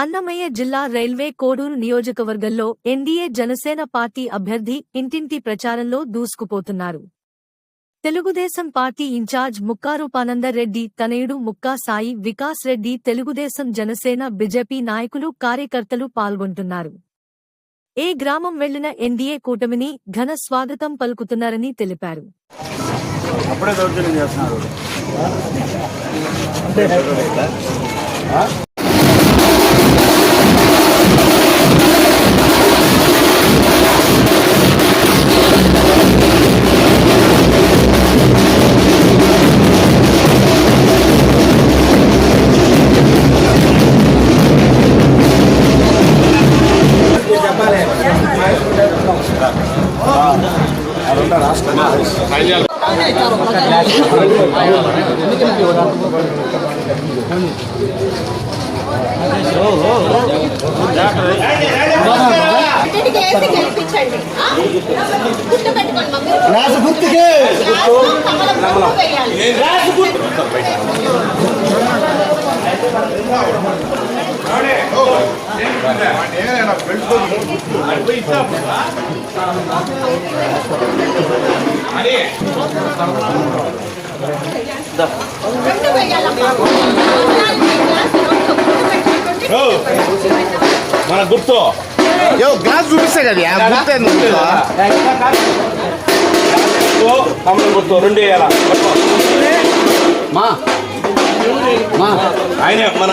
అన్నమయ్య జిల్లా రైల్వే కోడూరు నియోజకవర్గంలో NDA Janasena party అభ్యర్థి ఇంటింటి ప్రచారంలో దూసుకుపోతున్నారు. తెలుగుదేశం పార్టీ ఇన్ఛార్జ్ ముక్కారూపానంద రెడ్డి తనయుడు ముక్కా సాయి వికాస్ రెడ్డి తెలుగుదేశం జనసేన బీజేపీ నాయకులు కార్యకర్తలు పాల్గొంటున్నారు. ఏ గ్రామం వెళ్ళిన ఎన్డీఏ కూటమిని ఘన స్వాగతం పలుకుతున్నారని తెలిపారు. అప్పుడే దౌర్జన్యం చేస్తున్నారు ఇక్కడికి వేసి మన గుర్తు. యో గ్లాస్ చూపిస్తా కదా గుర్తే కమలం గుర్తు రెండు వేయాల? ఆయనే మన